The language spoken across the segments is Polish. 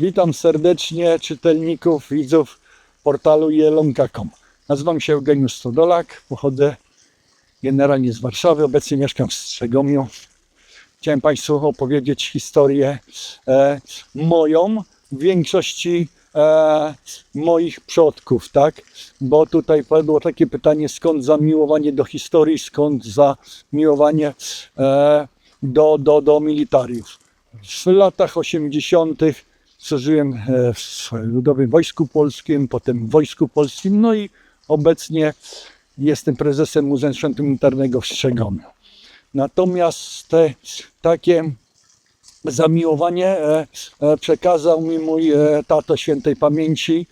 Witam serdecznie czytelników, widzów portalu jelonka.com. Nazywam się Eugeniusz Stodolak, pochodzę generalnie z Warszawy, obecnie mieszkam w Strzegomiu. Chciałem Państwu opowiedzieć historię e, moją, w większości e, moich przodków, tak? Bo tutaj padło takie pytanie, skąd zamiłowanie do historii, skąd zamiłowanie e, do, do, do militariów. W latach 80. służyłem e, w Ludowym Wojsku Polskim, potem w Wojsku Polskim, no i obecnie jestem prezesem Muzeum Sprzętu Militarnego w Strzegomiu. Natomiast te takie zamiłowanie e, e, przekazał mi mój tato świętej pamięci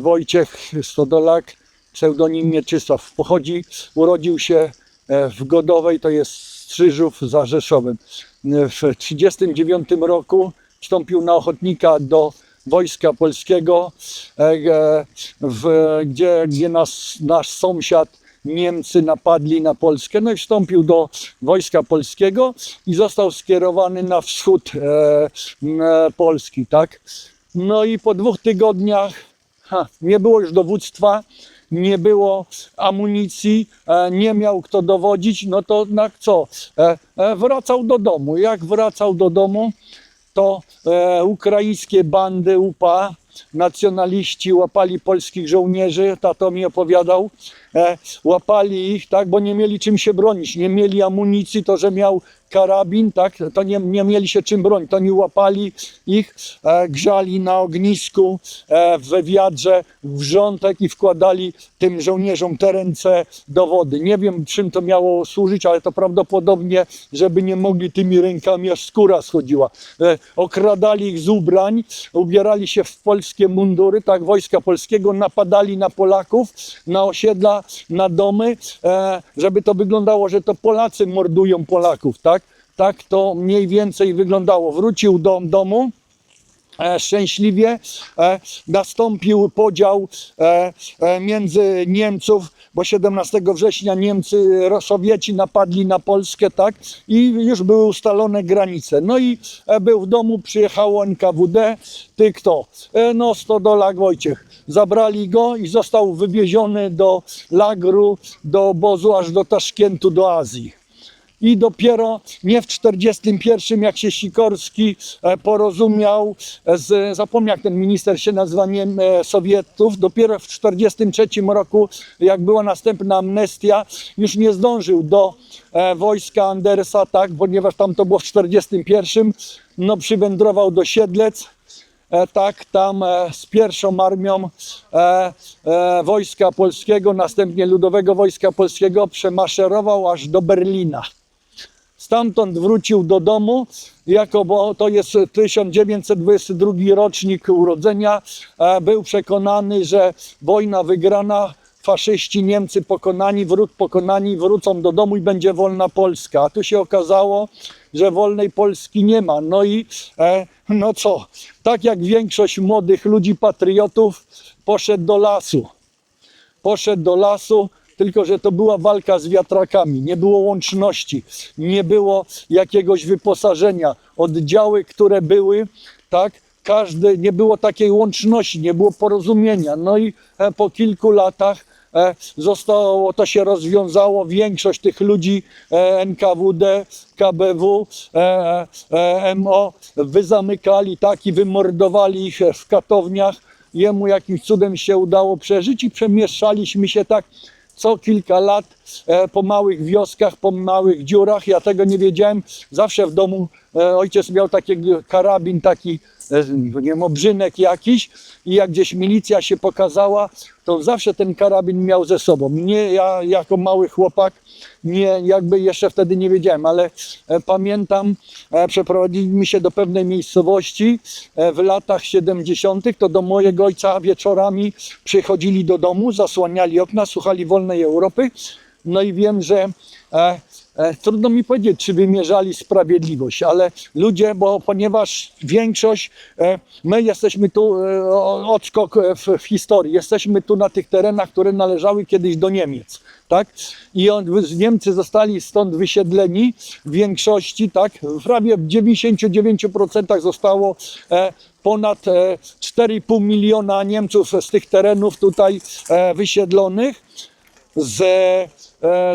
Wojciech Stodolak, pseudonim Mieczysław. Pochodzi, urodził się w Godowej, to jest Strzyżów za Rzeszowem. W 1939 roku wstąpił na ochotnika do Wojska Polskiego, e, e, w, gdzie, gdzie nas, nasz sąsiad Niemcy napadli na Polskę, no i wstąpił do Wojska Polskiego i został skierowany na wschód e, Polski, tak? No i po dwóch tygodniach ha, nie było już dowództwa, nie było amunicji, nie miał kto dowodzić, no to na co? Wracał do domu. Jak wracał do domu, to e, ukraińskie bandy UPA, nacjonaliści łapali polskich żołnierzy, tato mi opowiadał, łapali ich, tak, bo nie mieli czym się bronić, nie mieli amunicji, to, że miał karabin, tak, to nie, nie mieli się czym bronić, to nie łapali ich, e, grzali na ognisku, e, we wiadrze wrzątek i wkładali tym żołnierzom te ręce do wody. Nie wiem, czym to miało służyć, ale to prawdopodobnie, żeby nie mogli tymi rękami, aż skóra schodziła. E, okradali ich z ubrań, ubierali się w polskie mundury, tak, wojska polskiego, napadali na Polaków, na osiedla, na domy, e, żeby to wyglądało, że to Polacy mordują Polaków, tak? Tak to mniej więcej wyglądało. Wrócił do domu, szczęśliwie e, nastąpił podział e, e, między Niemców, bo 17 września Niemcy, Sowieci napadli na Polskę, tak, i już były ustalone granice. No i e, był w domu, przyjechało NKWD, ty kto? E, no Stodolak Wojciech. Zabrali go i został wywieziony do lagru, do obozu, aż do Taszkentu, do Azji. I dopiero nie w 41, jak się Sikorski e, porozumiał z, zapomniał jak ten minister się nazywa, nie, e, Sowietów, dopiero w 43 roku, jak była następna amnestia, już nie zdążył do e, wojska Andersa, tak, ponieważ tam to było w 41, no przywędrował do Siedlec, e, tak, tam e, z pierwszą armią e, e, Wojska Polskiego, następnie Ludowego Wojska Polskiego przemaszerował aż do Berlina. Stamtąd wrócił do domu, jako bo to jest 1922 rocznik urodzenia. E, Był przekonany, że wojna wygrana, faszyści, Niemcy pokonani, wróg pokonani, wrócą do domu i będzie wolna Polska. A tu się okazało, że wolnej Polski nie ma. No i e, no co, tak jak większość młodych ludzi, patriotów, poszedł do lasu poszedł do lasu, tylko że to była walka z wiatrakami, nie było łączności, nie było jakiegoś wyposażenia. Oddziały, które były, tak, każdy, nie było takiej łączności, nie było porozumienia. No i e, po kilku latach e, zostało, to się rozwiązało. Większość tych ludzi e, NKWD, KBW, MO wyzamykali, tak, i wymordowali ich w katowniach jemu jakimś cudem się udało przeżyć i przemieszczaliśmy się tak co kilka lat e, po małych wioskach, po małych dziurach. Ja tego nie wiedziałem. Zawsze w domu e, ojciec miał taki karabin, taki nie wiem, obrzynek jakiś i jak gdzieś milicja się pokazała, to zawsze ten karabin miał ze sobą. Mnie, ja jako mały chłopak, nie, jakby jeszcze wtedy nie wiedziałem, ale e, pamiętam, e, przeprowadziliśmy się do pewnej miejscowości e, w latach 70., to do mojego ojca wieczorami przychodzili do domu, zasłaniali okna, słuchali wolnej Europy. No i wiem, że e, e, trudno mi powiedzieć, czy wymierzali sprawiedliwość, ale ludzie, bo ponieważ większość, e, my jesteśmy tu, e, odskok e, w, w historii, jesteśmy tu na tych terenach, które należały kiedyś do Niemiec. Tak? I on, Niemcy zostali stąd wysiedleni w większości, tak? Prawie w 99% zostało e, ponad e, 4,5 miliona Niemców z tych terenów tutaj e, wysiedlonych. Z,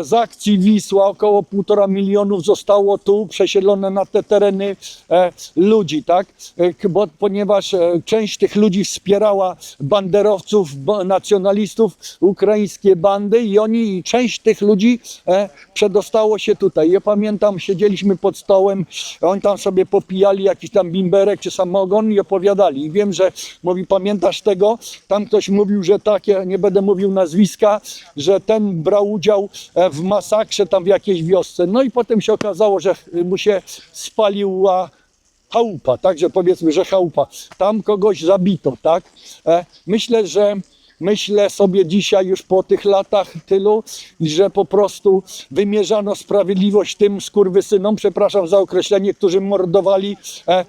z akcji Wisła około 1,5 milionów zostało tu przesiedlone na te tereny e, ludzi, tak? E, Bo, ponieważ e, część tych ludzi wspierała banderowców, ba- nacjonalistów, ukraińskie bandy i oni, i część tych ludzi e, przedostało się tutaj. Ja pamiętam, siedzieliśmy pod stołem, oni tam sobie popijali jakiś tam bimberek czy samogon i opowiadali. I wiem, że mówi, pamiętasz tego? Tam ktoś mówił, że takie, nie będę mówił nazwiska, że ten brał udział e, w masakrze tam w jakiejś wiosce. No i potem się okazało, że mu się spaliła chałupa, także powiedzmy, że chałupa. Tam kogoś zabito, tak? E, Myślę, że myślę sobie dzisiaj już po tych latach tylu, że po prostu wymierzano sprawiedliwość tym skurwysynom, przepraszam za określenie, którzy mordowali e,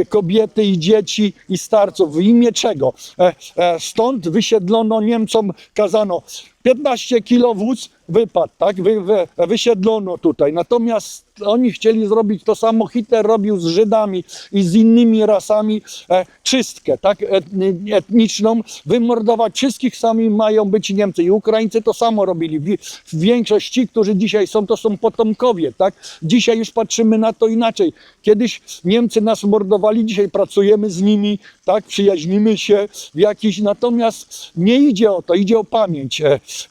e, kobiety i dzieci i starców. W imię czego? E, e, stąd wysiedlono Niemcom, kazano 15 kilo wóz wypadł, tak? Wy, wy, wysiedlono tutaj. Natomiast oni chcieli zrobić to samo. Hitler robił z Żydami i z innymi rasami e, czystkę, tak? Etni, etniczną, wymordować wszystkich sami mają być Niemcy. I Ukraińcy to samo robili. Wi- Większość ci, którzy dzisiaj są, to są potomkowie, tak? Dzisiaj już patrzymy na to inaczej. Kiedyś Niemcy nas mordowali, dzisiaj pracujemy z nimi, tak? Przyjaźnimy się w jakiś, natomiast nie idzie o to, idzie o pamięć.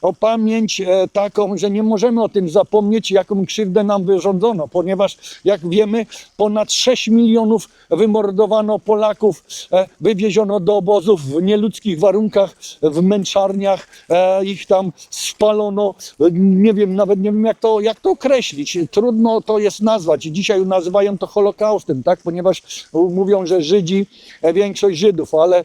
O pamięć e, taką, że nie możemy o tym zapomnieć, jaką krzywdę nam wyrządzono, ponieważ jak wiemy, ponad 6 milionów wymordowano Polaków, e, wywieziono do obozów w nieludzkich warunkach, w męczarniach, e, ich tam spalono, nie wiem, nawet nie wiem jak to, jak to określić, trudno to jest nazwać. Dzisiaj nazywają to Holokaustem, tak, ponieważ mówią, że Żydzi, większość Żydów, ale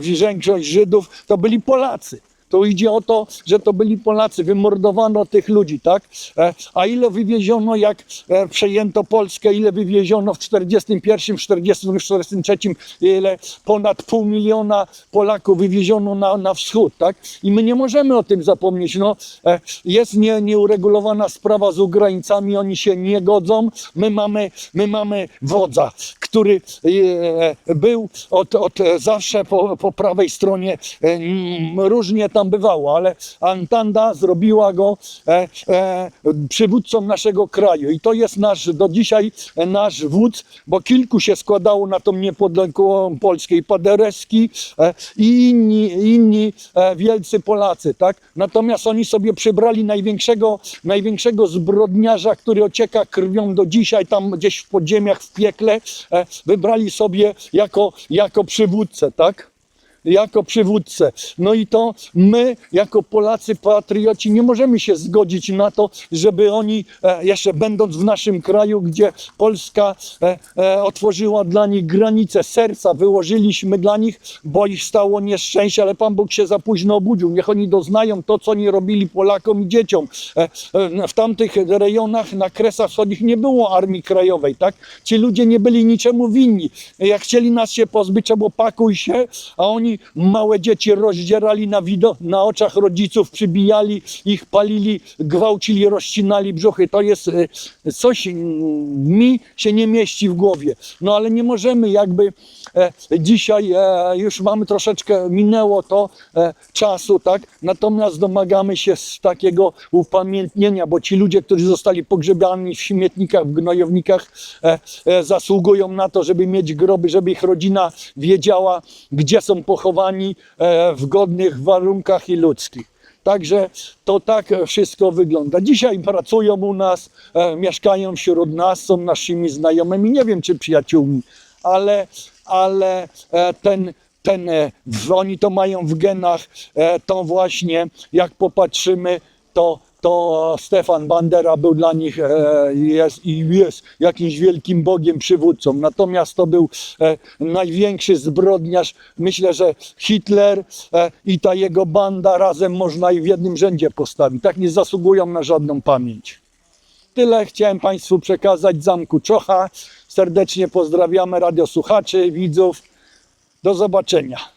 większość Żydów to byli Polacy. To idzie o to, że to byli Polacy, wymordowano tych ludzi, tak? E, A ile wywieziono, jak e, przejęto Polskę, ile wywieziono w 41, 40, 43, ile ponad pół miliona Polaków wywieziono na, na wschód, tak? I my nie możemy o tym zapomnieć. No, e, jest nie, nieuregulowana sprawa z Ukraińcami, oni się nie godzą. My mamy, my mamy wodza, który był od, od zawsze po, po prawej stronie, różnie tam bywało, ale Antanda zrobiła go e, e, przywódcą naszego kraju i to jest nasz, do dzisiaj nasz wódz, bo kilku się składało na tą niepodległą Polskę i Paderewski e, i inni, inni e, wielcy Polacy, tak? Natomiast oni sobie przybrali największego, największego zbrodniarza, który ocieka krwią do dzisiaj, tam gdzieś w podziemiach, w piekle, e, wybrali sobie jako, jako przywódcę, tak? Jako przywódcę. No i to my, jako Polacy, patrioci, nie możemy się zgodzić na to, żeby oni, e, jeszcze będąc w naszym kraju, gdzie Polska e, e, otworzyła dla nich granice serca, wyłożyliśmy dla nich, bo ich stało nieszczęście, ale Pan Bóg się za późno obudził. Niech oni doznają to, co oni robili Polakom i dzieciom. W tamtych rejonach, na Kresach Wschodnich nie było Armii Krajowej, tak? Ci ludzie nie byli niczemu winni. Jak chcieli nas się pozbyć, było pakuj się, a oni małe dzieci rozdzierali na, wido- na oczach rodziców, przybijali ich, palili, gwałcili, rozcinali brzuchy. To jest e, coś, mi się nie mieści w głowie. No ale nie możemy jakby e, dzisiaj, e, już mamy troszeczkę, minęło to czasu, tak? Natomiast domagamy się z takiego upamiętnienia, bo ci ludzie, którzy zostali pogrzebani w śmietnikach, w gnojownikach, zasługują na to, żeby mieć groby, żeby ich rodzina wiedziała, gdzie są pochowani e, w godnych warunkach i ludzkich. Także to tak wszystko wygląda. Dzisiaj pracują u nas, e, mieszkają wśród nas, są naszymi znajomymi, nie wiem czy przyjaciółmi, ale, ale e, ten, ten, oni to mają w genach, to właśnie jak popatrzymy, to, to Stefan Bandera był dla nich e, jest, i jest jakimś wielkim bogiem, przywódcą. Natomiast to był e, największy zbrodniarz. Myślę, że Hitler e, i ta jego banda razem można ich w jednym rzędzie postawić. Tak nie zasługują na żadną pamięć. tyle chciałem Państwu przekazać z Zamku Czocha. Serdecznie pozdrawiamy radiosłuchaczy, widzów. Do zobaczenia.